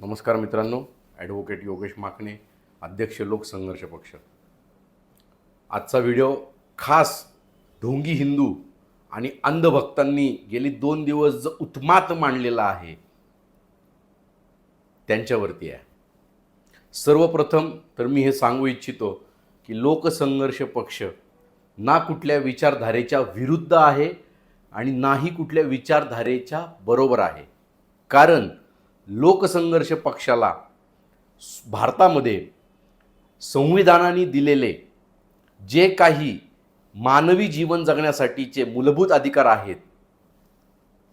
नमस्कार मित्रांनो ॲडव्होकेट योगेश माकणे अध्यक्ष लोकसंघर्ष पक्ष. आजचा व्हिडिओ खास ढोंगी हिंदू आणि अंधभक्तांनी गेली दोन दिवस जो उत्मात मांडलेला आहे त्यांच्यावरती आहे. सर्वप्रथम तर मी हे सांगू इच्छितो की लोकसंघर्ष पक्ष ना कुठल्या विचारधारेच्या विरुद्ध आहे आणि नाही कुठल्या विचारधारेच्या बरोबर आहे. कारण लोकसंघर्ष पक्षाला भारतामध्ये संविधानाने दिलेले जे काही मानवी जीवन जगण्यासाठीचे मूलभूत अधिकार आहेत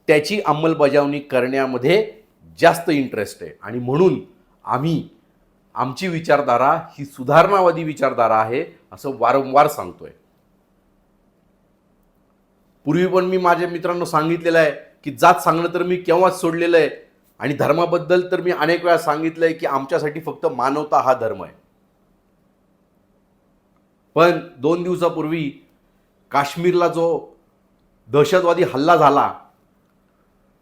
त्याची अंमलबजावणी करण्यामध्ये जास्त इंटरेस्ट आहे. आणि म्हणून आम्ही आमची विचारधारा ही सुधारणावादी विचारधारा आहे असं वारंवार सांगतोय. पूर्वी पण मी माझ्या मित्रांनो सांगितलेलं आहे की जात सांगणं तर मी केव्हाच सोडलेलं आहे. आणि धर्माबद्दल तर मी अनेक वेळा सांगितलं आहे की आमच्यासाठी फक्त मानवता हा धर्म आहे. पण दोन दिवसापूर्वी काश्मीरला जो दहशतवादी हल्ला झाला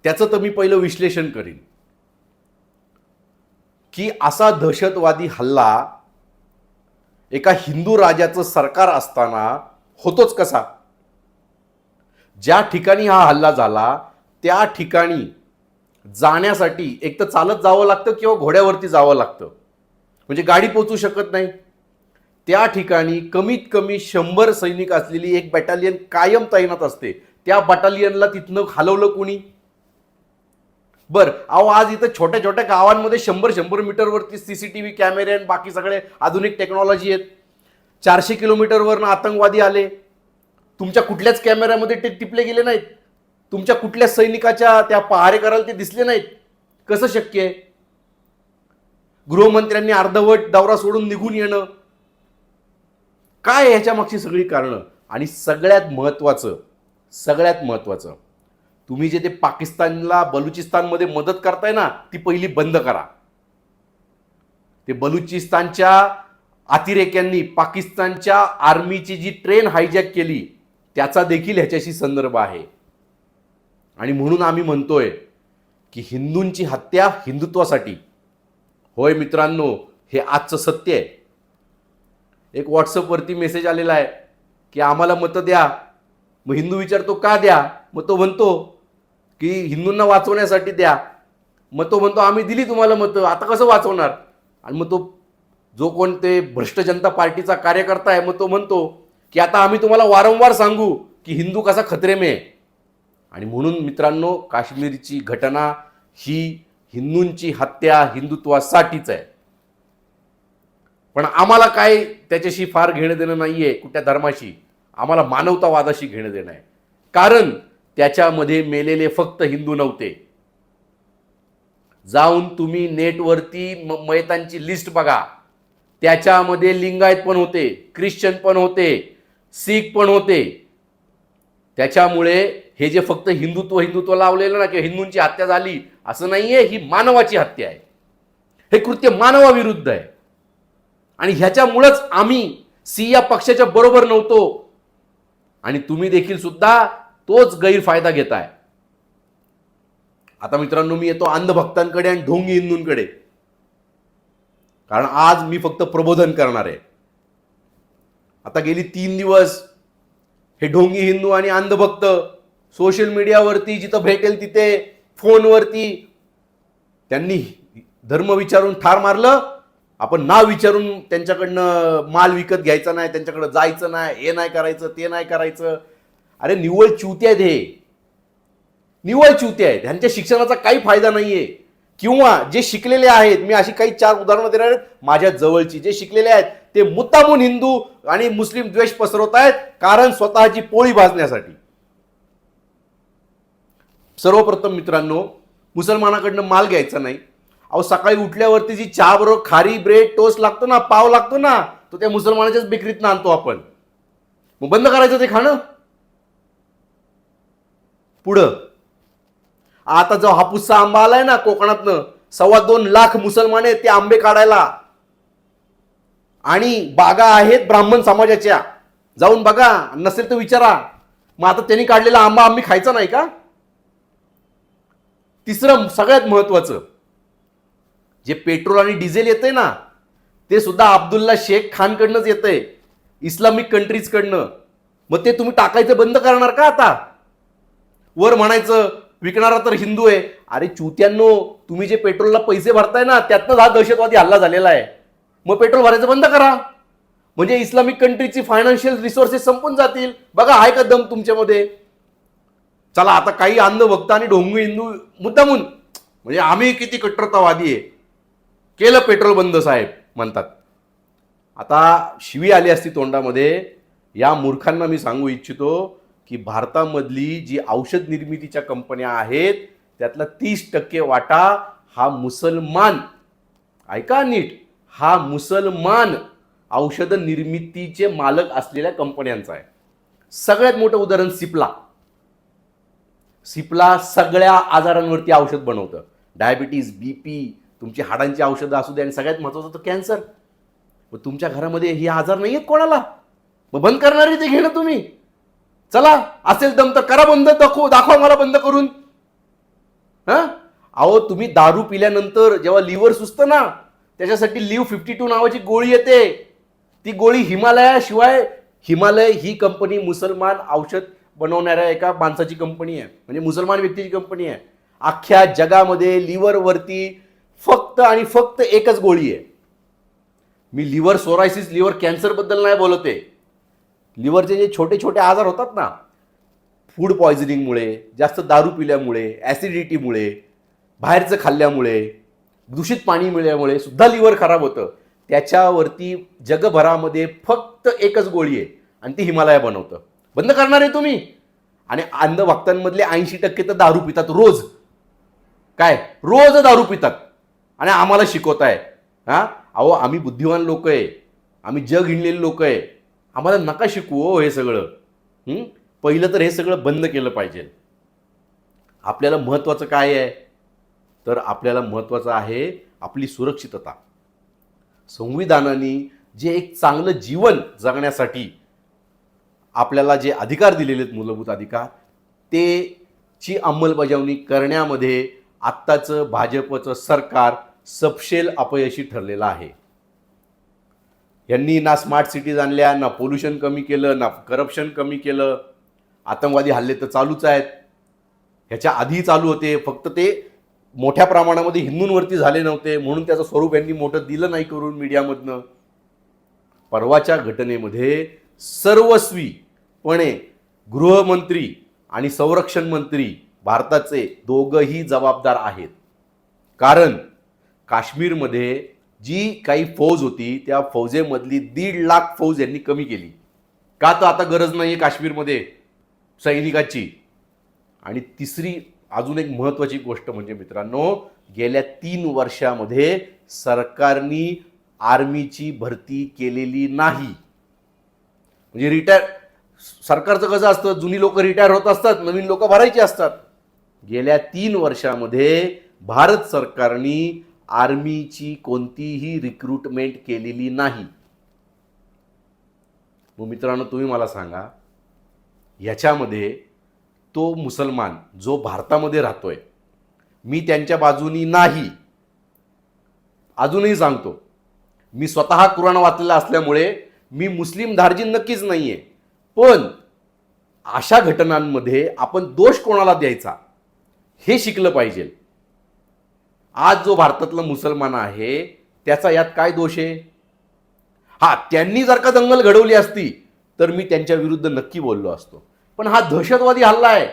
त्याचं तर मी पहिलं विश्लेषण करीन. की असा दहशतवादी हल्ला एका हिंदू राजाचं सरकार असताना होतोच कसा? ज्या ठिकाणी हा हल्ला झाला त्या ठिकाणी जाण्यासाठी एक तर चालत जावं लागतं किंवा घोड्यावरती जावं लागतं. म्हणजे गाडी पोचू शकत नाही. त्या ठिकाणी कमीत कमी शंभर सैनिक असलेली एक बटालियन कायम तैनात असते. त्या बटालियनला तिथनं हलवलं कोणी? बर अहो आज इथं छोट्या छोट्या गावांमध्ये शंभर शंभर मीटरवरती सी सी टी व्ही कॅमेरे आणि बाकी सगळे आधुनिक टेक्नॉलॉजी आहेत. चारशे किलोमीटरवरनं आतंकवादी आले. तुमच्या कुठल्याच कॅमेऱ्यामध्ये ते टिपले गेले नाहीत. तुमच्या कुठल्या सैनिकाच्या त्या पहारेकराला ते दिसले नाहीत? कसं शक्य आहे? गृहमंत्र्यांनी अर्धवट दौरा सोडून निघून येणं. काय ह्याच्या मागची सगळी कारणं? आणि सगळ्यात महत्त्वाचं सगळ्यात महत्त्वाचं तुम्ही जे ते पाकिस्तानला बलुचिस्तानमध्ये मदत करताय ना ती पहिली बंद करा. ते बलुचिस्तानच्या अतिरेक्यांनी पाकिस्तानच्या आर्मीची जी ट्रेन हायजॅक केली त्याचा देखील ह्याच्याशी संदर्भ आहे. आणि म्हणून आम्ही म्हणतोय की हिंदूंची हत्या हिंदुत्वासाठी. होय मित्रांनो हे आजचं सत्य आहे. एक व्हॉट्सअपवरती मेसेज आलेला आहे की आम्हाला मतं द्या. मग हिंदू विचारतो का द्या? मग तो म्हणतो की हिंदूंना वाचवण्यासाठी द्या. मग तो म्हणतो आम्ही दिली तुम्हाला मतं आता कसं वाचवणार? आणि मग तो जो कोण ते भ्रष्ट जनता पार्टीचा कार्यकर्ता आहे मग तो म्हणतो की आता आम्ही तुम्हाला वारंवार सांगू की हिंदू कसा खतरेमे आहे. आणि म्हणून मित्रांनो काश्मीरची घटना ही हिंदूंची हत्या हिंदुत्वासाठीच आहे. पण आम्हाला काय त्याच्याशी फार घेणं देणं नाही आहे कुठल्या धर्माशी. आम्हाला मानवतावादाशी घेणं देणं आहे. कारण त्याच्यामध्ये मेलेले फक्त हिंदू नव्हते. जाऊन तुम्ही नेटवरती मयतांची लिस्ट बघा. त्याच्यामध्ये लिंगायत पण होते ख्रिश्चन पण होते सीख पण होते. त्याच्यामुळे हे जे फक्त हिंदुत्व हिंदुत्व लावलेलं ना किंवा हिंदूंची हत्या झाली असं नाहीये ही मानवाची हत्या आहे. हे कृत्य मानवाविरुद्ध आहे. आणि ह्याच्यामुळंच आम्ही सी या पक्षाच्या बरोबर नव्हतो. आणि तुम्ही देखील सुद्धा तोच गैरफायदा घेताय. आता मित्रांनो मी येतो अंधभक्तांकडे आणि ढोंगी हिंदूंकडे. कारण आज मी फक्त प्रबोधन करणार आहे. आता गेली तीन दिवस हे ढोंगी हिंदू आणि अंधभक्त सोशल मीडियावरती जिथं भेटेल तिथे फोनवरती. त्यांनी धर्म विचारून ठार मारलं. आपण नाव विचारून त्यांच्याकडनं माल विकत घ्यायचा नाही त्यांच्याकडं जायचं नाही हे नाही करायचं ते नाही करायचं. अरे निव्वळ च्युते आहेत हे. निव्वळ च्युते आहेत. ह्यांच्या शिक्षणाचा काही फायदा नाहीये. किंवा जे शिकलेले आहेत मी अशी काही चार उदाहरणं देणार आहेत. माझ्या जवळची जे शिकलेले आहेत ते मुद्दामून हिंदू आणि मुस्लिम द्वेष पसरवत आहेत कारण स्वतःची पोळी भाजण्यासाठी. सर्वप्रथम मित्रांनो मुसलमानाकडनं माल घ्यायचा नाही. अहो सकाळी उठल्यावरती जी चहा बरोबर खारी ब्रेड टोस्ट लागतो ना पाव लागतो ना तो त्या मुसलमानाच्याच बेकरीतनं आणतो आपण. मग बंद करायचं ते खाणं? पुढं. आता जो हापूसचा आंबा आलाय ना कोकणातनं सव्वा दोन लाख मुसलमान आहेत ते आंबे काढायला. आणि बागा आहेत ब्राह्मण समाजाच्या. जाऊन बघा नसेल तर विचारा. मग आता त्यांनी काढलेला आंबा आम्ही खायचा नाही का? तिसरं सगळ्यात महत्वाचं जे पेट्रोल आणि डिझेल येते ना ते सुद्धा अब्दुल्ला शेख खानकडनंच येतंय. इस्लामिक कंट्रीजकडनं. मग ते तुम्ही टाकायचं बंद करणार का आता? वर म्हणायचं विकणारा तर हिंदू आहे. अरे चुत्यांनो तुम्ही जे पेट्रोलला पैसे भरताय ना त्यातनंच हा दहशतवादी हल्ला झालेला आहे. मग पेट्रोल भरायचं बंद करा. म्हणजे इस्लामिक कंट्रीची फायनान्शियल रिसोर्सेस संपून जातील. बघा आहे का दम तुमच्यामध्ये? चला आता काही अंधभक्त आणि ढोंग हिंदू मुद्दामून. म्हणजे आम्ही किती कट्टरतावादी आहे. केलं पेट्रोल बंद साहेब म्हणतात. आता शिवी आली असती तोंडामध्ये. या मूर्खांना मी सांगू इच्छितो की भारतामधली जी औषध निर्मितीच्या कंपन्या आहेत त्यातला तीस टक्के वाटा हा मुसलमान. ऐका नीट हा मुसलमान औषध निर्मितीचे मालक असलेल्या कंपन्यांचा आहे. सगळ्यात मोठं उदाहरण सिप्ला. सिप्ला सगळ्या आजारांवरती औषध बनवतं. डायबिटीज बी पी तुमची हाडांची औषधं असू दे आणि सगळ्यात महत्त्वाचं तर कॅन्सर. मग तुमच्या घरामध्ये हे आजार नाही आहेत कोणाला? मग बंद करणारे ते घेणं तुम्ही. चला असेल दम तर करा बंद दाखव दाखवा मला बंद करून. हा? अहो तुम्ही दारू पिल्यानंतर जेव्हा लिव्हर सुचतं ना त्याच्यासाठी लिव्ह फिफ्टी टू नावाची गोळी येते. ती गोळी हिमालयाशिवाय हिमालय ही कंपनी मुसलमान औषध बनवणाऱ्या एका माणसाची कंपनी आहे. म्हणजे मुसलमान व्यक्तीची कंपनी आहे. अख्ख्या जगामध्ये लिव्हरवरती फक्त आणि फक्त एकच गोळी आहे. मी लिव्हर सोरायसिस लिव्हर कॅन्सरबद्दल नाही बोलत आहे. लिव्हरचे जे छोटे छोटे आजार होतात ना फूड पॉयझनिंगमुळे जास्त दारू पिल्यामुळे ॲसिडिटीमुळे बाहेरचं खाल्ल्यामुळे दूषित पाणी मिळाल्यामुळे सुद्धा लिव्हर खराब होतं. त्याच्यावरती जगभरामध्ये फक्त एकच गोळी आहे आणि ती हिमालया बनवतं. बंद करणार आहे तुम्ही. आणि अंधभक्तांमधले ऐंशी टक्के तर दारू पितात रोज. काय? रोज दारू पितात. आणि आम्हाला शिकवताय. हां? अहो आम्ही बुद्धिवान लोक आहे. आम्ही जग हिंडलेले लोक आहे. आम्हाला नका शिकवू हो हे सगळं. पहिलं तर हे सगळं बंद केलं पाहिजे. आपल्याला महत्त्वाचं काय आहे? तर आपल्याला महत्त्वाचं आहे आपली सुरक्षितता. संविधानाने जे एक चांगलं जीवन जगण्यासाठी आपल्याला जे अधिकार दिलेले आहेत मूलभूत अधिकार ते ची अंमलबजावणी करण्यामध्ये आत्ताचं भाजपचं सरकार सपशेल अपयशी ठरलेलं आहे. यांनी ना स्मार्ट सिटीज आणल्या ना पोल्युशन कमी केलं ना करप्शन कमी केलं. आतंकवादी हल्ले तर चालूच आहेत. ह्याच्या आधी चालू होते फक्त ते मोठ्या प्रमाणामध्ये हिंदूंवरती झाले नव्हते म्हणून त्याचं स्वरूप यांनी मोठं दिलं नाही करून मीडियामधनं. परवाच्या घटनेमध्ये सर्वस्वीपणे गृहमंत्री आणि संरक्षण मंत्री भारताचे दोघंही जबाबदार आहेत. कारण काश्मीरमध्ये जी काही फौज होती त्या फौजेमधली दीड लाख फौज यांनी कमी केली. का तर आता गरज नाही आहे काश्मीरमध्ये सैनिकाची. आणि तिसरी अजून एक महत्त्वाची गोष्ट म्हणजे मित्रांनो गेल्या तीन वर्षामध्ये सरकारनी आर्मीची भरती केलेली नाही. म्हणजे रिटायर सरकारचं कसं असतं जुनी लोक रिटायर होत असतात नवीन लोक भरायची असतात. गेल्या तीन वर्षामध्ये भारत सरकारने आर्मीची कोणतीही रिक्रुटमेंट केलेली नाही. मग मित्रांनो तुम्ही मला सांगा ह्याच्यामध्ये तो मुसलमान जो भारतामध्ये राहतोय मी त्यांच्या बाजूनी नाही. अजूनही सांगतो मी स्वतः कुराण वाचलेला असल्यामुळे मी मुस्लिम धार्जी नक्कीच नाहीये. पण अशा घटनांमध्ये आपण दोष कोणाला द्यायचा? हे शिकलं पाहिजे. आज जो भारतातला मुसलमान आहे त्याचा यात काय दोष आहे? हा त्यांनी जर का दंगल घडवली असती तर मी त्यांच्या विरुद्ध नक्की बोललो असतो. पण हा दहशतवादी हल्ला आहे.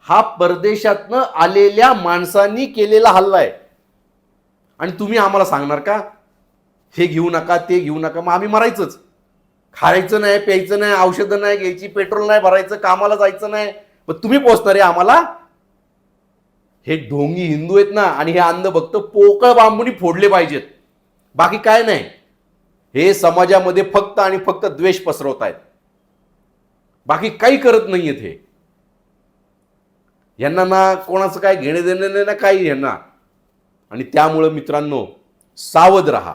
हा परदेशातनं आलेल्या माणसांनी केलेला हल्ला आहे. आणि तुम्ही आम्हाला सांगणार का? हे घेऊ नका ते घेऊ नका मग आम्ही मरायचंच. खायचं नाही प्यायचं नाही औषधं नाही घ्यायची पेट्रोल नाही भरायचं कामाला जायचं नाही. पण तुम्ही पोचणार आहे आम्हाला. हे ढोंगी हिंदू आहेत ना आणि हे अंधभक्त पोकळ बांबूनी फोडले पाहिजेत. बाकी काय नाही. हे समाजामध्ये फक्त आणि फक्त द्वेष पसरवत आहेत. बाकी काही करत नाहीयेत हे. यांना ना कोणाचं काय घेणे देणे नाही ना काही यांना. आणि त्यामुळं मित्रांनो सावध राहा.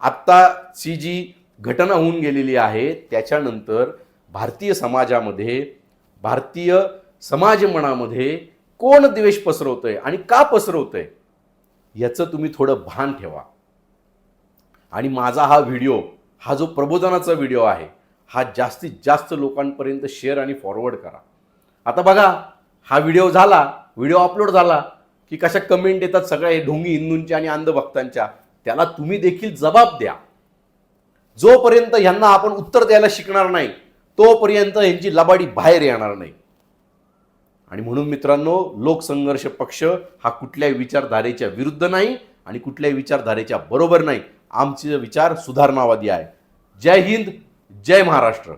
आत्ताची जी घटना होऊन गेलेली आहे. त्याच्यानंतर भारतीय समाजामध्ये भारतीय समाज मनामध्ये कोण द्वेष पसरवतंय आणि का पसरवतंय याचं तुम्ही थोडं भान ठेवा. आणि माझा हा व्हिडिओ हा जो प्रबोधनाचा व्हिडिओ आहे हा जास्तीत जास्त लोकांपर्यंत शेअर आणि फॉरवर्ड करा. आता बघा हा व्हिडिओ झाला व्हिडिओ अपलोड झाला की कशा कमेंट येतात सगळ्या हे ढोंगी हिंदूंच्या आणि अंधभक्तांच्या त्याला तुम्ही देखील जबाब द्या. जोपर्यंत ह्यांना आपण उत्तर द्यायला शिकणार नाही तोपर्यंत यांची लबाडी बाहेर येणार नाही. आणि म्हणून मित्रांनो लोकसंघर्ष पक्ष हा कुठल्याही विचारधारेच्या विरुद्ध नाही आणि कुठल्याही विचारधारेच्या बरोबर नाही. आमचे विचार सुधारणावादी आहे. जय हिंद जय महाराष्ट्र.